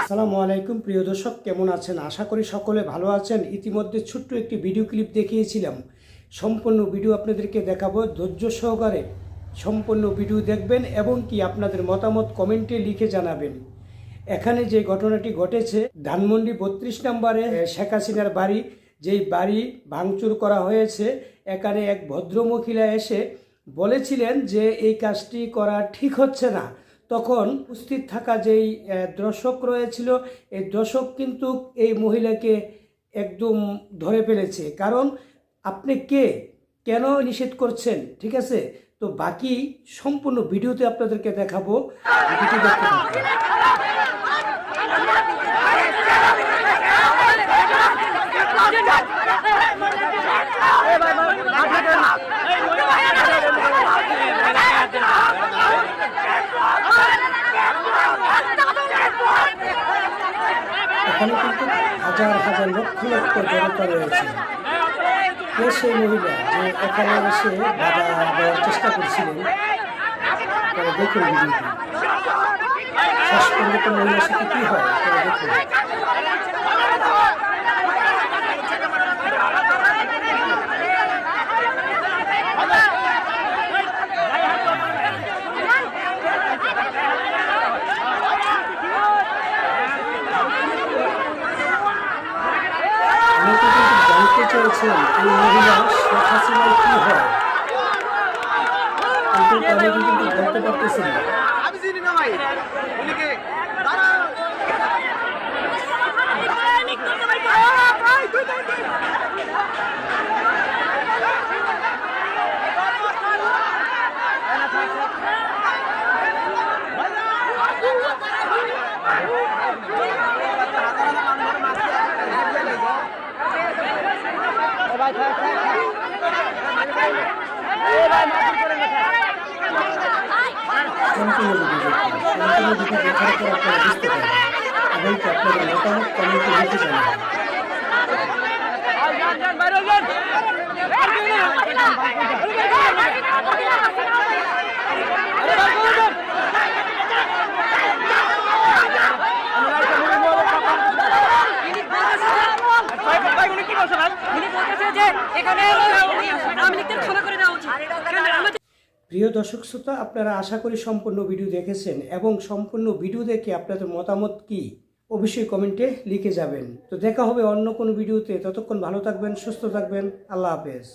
আসসালামু আলাইকুম, প্রিয় দর্শক, কেমন আছেন? আশা করি সকলে ভালো আছেন। ইতিমধ্যে ছোট্ট একটি ভিডিও ক্লিপ দেখিয়েছিলাম। সম্পূর্ণ ভিডিও আপনাদেরকে দেখাবো। ধৈর্য সহকারে সম্পূর্ণ ভিডিও দেখবেন এবং কি আপনাদের মতামত কমেন্টে লিখে জানাবেন। এখানে যে ঘটনাটি ঘটেছে, ধানমন্ডি বত্রিশ নম্বরে শেখ হাসিনার বাড়ি, যেই বাড়ি ভাঙচুর করা হয়েছে, এখানে এক ভদ্র মহিলা এসে বলেছিলেন যে এই কাজটি করা ঠিক হচ্ছে না। তখন উপস্থিত থাকা যেই দর্শক রয়েছিল এই দর্শক কিন্তু এই মহিলাকে একদম ধরে ফেলেছে। কারণ আপনি কে? কেন নিষেধ করছেন? ঠিক আছে? তো বাকি সম্পূর্ণ ভিডিওতে আপনাদেরকে দেখাবো। দেখতে এখানে কিন্তু হাজার হাজার লক্ষ লক্ষ জনতা রয়েছে। কে সেই মহিলা যে এখানে এসে বাধা দেওয়ার চেষ্টা করছিলেন, তারা দেখুন ভিডিওটি। শেষ পর্যন্ত মহিলার সাথে কী হয়, তারা দেখুন আমি তো কিন্তু চেয়েছিলাম এই মহিলা শেখ হাসিনার কী হয়? আমি কিন্তু বলতে পারতেছি না। সম্পূর্ণ সম্পূর্ণ আপনারা বুঝতে পারবেন এবং কি মতামত লিখে জানাবেন প্রিয় দর্শক শ্রোতা, আপনারা আশা করি সম্পূর্ণ ভিডিও দেখেছেন এবং সম্পূর্ণ ভিডিও দেখে আপনাদের মতামত কি অবশ্যই কমেন্টে লিখে যাবেন। তো দেখা হবে অন্য কোনো ভিডিওতে। ততক্ষণ ভালো থাকবেন, সুস্থ থাকবেন। আল্লাহ হাফেজ।